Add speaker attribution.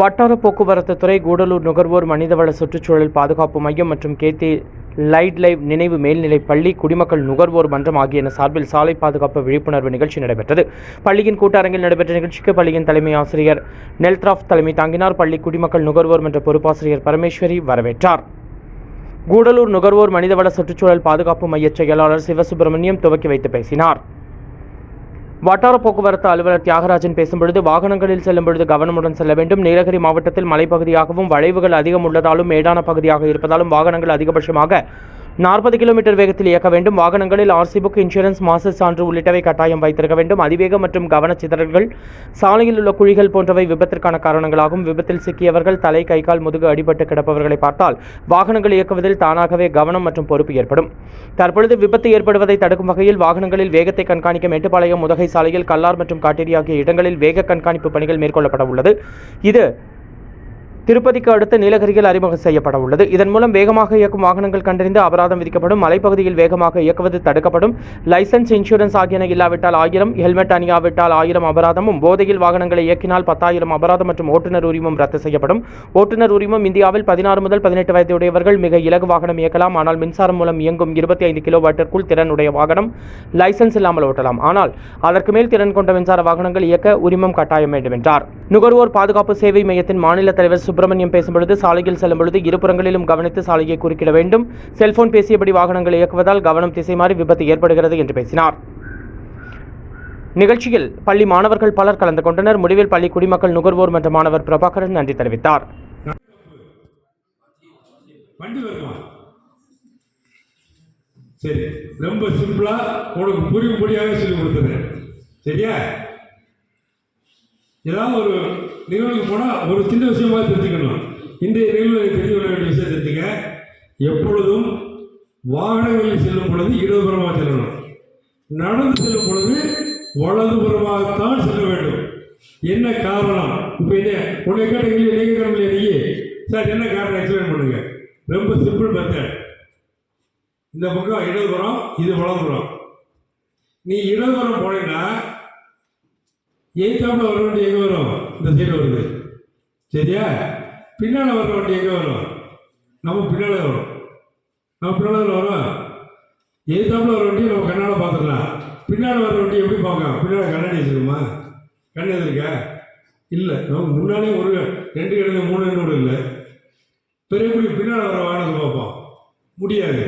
Speaker 1: வட்டார போக்குவரத்து துறை கூடலூர் நுகர்வோர் மனிதவள சுற்றுச்சூழல் பாதுகாப்பு மையம் மற்றும் கேத்தி லைட் லைவ் நினைவு மேல்நிலைப் பள்ளி குடிமக்கள் நுகர்வோர் மன்றம் ஆகியன சார்பில் சாலை பாதுகாப்பு விழிப்புணர்வு நிகழ்ச்சி நடைபெற்றது. பள்ளியின் கூட்டரங்கில் நடைபெற்ற நிகழ்ச்சிக்கு பள்ளியின் தலைமை ஆசிரியர் நெல்த்ராஃப் தலைமை தாங்கினார். பள்ளி குடிமக்கள் நுகர்வோர் மன்ற பொறுப்பாசிரியர் பரமேஸ்வரி வரவேற்றார். கூடலூர் நுகர்வோர் மனிதவள சுற்றுச்சூழல் பாதுகாப்பு மைய செயலாளர் சிவசுப்பிரமணியம் துவக்கி வைத்து பேசினார். வட்டார போக்குவரத்து அலுவலர் தியாகராஜன் பேசும்பொழுது வாகனங்களில் செல்லும் பொழுது கவனமுடன் செல்ல வேண்டும். நீலகிரி மாவட்டத்தில் மலைப்பகுதியாகவும் வளைவுகள் அதிகம் உள்ளதாலும் மேடான பகுதியாக இருப்பதாலும் வாகனங்கள் அதிகபட்சமாக நாற்பது கிலோமீட்டர் வேகத்தில் இயக்க வேண்டும். வாகனங்களில் ஆர்சி புக் இன்சூரன்ஸ் மாசு சான்று உள்ளிட்டவை கட்டாயம் வைத்திருக்க வேண்டும். அதிவேகம் மற்றும் கவனச்சிதறல்கள் சாலையில் உள்ள குழிகள் போன்றவை விபத்திற்கான காரணங்களாகும். விபத்தில் சிக்கியவர்கள் தலை கை கால் முதுகு அடிபட்டு கிடப்பவர்களை பார்த்தால் வாகனங்கள் இயக்குவதில் தானாகவே கவனம் மற்றும் பொறுப்பு ஏற்படும். தற்பொழுது விபத்து ஏற்படுவதை தடுக்கும் வகையில் வாகனங்களில் வேகத்தை கண்காணிக்க மேட்டுப்பாளையம் உதகை சாலையில் கல்லார் மற்றும் காட்டேரி ஆகிய இடங்களில் வேக கண்காணிப்பு பணிகள் மேற்கொள்ளப்பட உள்ளது. இது திருப்பதிக்கு அடுத்து நீலகிரியில் அறிமுகம் செய்யப்பட உள்ளது. இதன் மூலம் வேகமாக இயக்கும் வாகனங்கள் கண்டறிந்து அபராதம் விதிக்கப்படும். மலைப்பகுதியில் வேகமாக இயக்குவது தடுக்கப்படும். லைசன்ஸ் இன்சூரன்ஸ் ஆகியன இல்லாவிட்டால் ஆயிரம் ஹெல்மெட் அணியாவிட்டால் ஆயிரம் அபராதமும் போதையில் வாகனங்களை இயக்கினால் பத்தாயிரம் அபராதம் மற்றும் ஓட்டுநர் உரிமம் ரத்து செய்யப்படும். ஓட்டுநர் உரிமம் இந்தியாவில் பதினாறு முதல் பதினெட்டு வயதுடையவர்கள் மிக இலகு வாகனம் இயக்கலாம். ஆனால் மின்சாரம் மூலம் இயங்கும் இருபத்தி ஐந்து கிலோ வாட்டிற்குள் திறனுடைய வாகனம் லைசன்ஸ் இல்லாமல் ஓட்டலாம். ஆனால் அதற்கு மேல் திறன் கொண்ட மின்சார வாகனங்கள் இயக்க உரிமம் கட்டாயம் வேண்டும் என்றார் நுகர்வோர் பாதுகாப்பு சேவை மையத்தின் மாநில தலைவர் சுப்பிரமணியம் பேசும்பொழுது சாலையில் செல்லும் பொழுது இருபுறங்களிலும் கவனித்து சாலையை குறுக்கிட வேண்டும். செல்போன் பேசியபடி வாகனங்களை இயக்குவதால் கவனம் திசை மாறி விபத்து ஏற்படுகிறது என்று பேசினார். நிகழ்ச்சியில் பள்ளி மாணவர்கள் பலர் கலந்து கொண்டனர். முடிவில் பள்ளி குடிமக்கள் நுகர்வோர் மன்ற மாணவர் பிரபாகரன் நன்றி தெரிவித்தார்.
Speaker 2: சரி ரொம்ப சிம்பிளா உனக்கு புரியும்படியாக சொல்லி கொடுத்துறேன். சரியா? ஏதாவது ஒரு நிகழ்வுக்கு போனால் ஒரு சின்ன விஷயமா தெரிஞ்சுக்கணும். இன்றைய நிகழ்வு தெரிந்து கொள்ள வேண்டிய விஷயம் தெரிஞ்சுக்க எப்பொழுதும் வாகனங்களில் செல்லும் பொழுது இடதுபுறமாக செல்லணும். நடந்து செல்லும் பொழுது வலதுபுறமாகத்தான் செல்ல வேண்டும். என்ன காரணம்? இப்போ என்ன? உன்னை கேட்ட நீங்கள் நீங்கள் கிளம்பலையே சார் என்ன காரணம்? எக்ஸ்பிளைன் பண்ணுங்க. ரொம்ப சிம்பிள் மெத்தட் இந்த பக்கம் இடதுபுறம் இது வலதுபுறம். நீ இடதுபுறம் போனீங்கன்னா எய்த்தாப்புல வர வண்டி எங்கே வரும்? இந்த சைடு வருது. சரியா? பின்னால் வர வண்டி எங்கே வரும்? நம்ம பின்னால் வரும். நம்ம பின்னால் வரும்? எய்த்தாப்புல வர வண்டி நம்ம கண்ணால் பார்த்துடலாம். பின்னால் வர வண்டி எப்படி பார்க்கலாம்? பின்னால் கண்ணாடி வச்சுருமா கண்ணு எது இருக்கா? இல்லை. நம்ம முன்னாலே ஒரு ரெண்டு கிடந்து மூணு கூட இல்லை. பெரிய பின்னால் வர வாகனத்தை பார்ப்போம். முடியாது.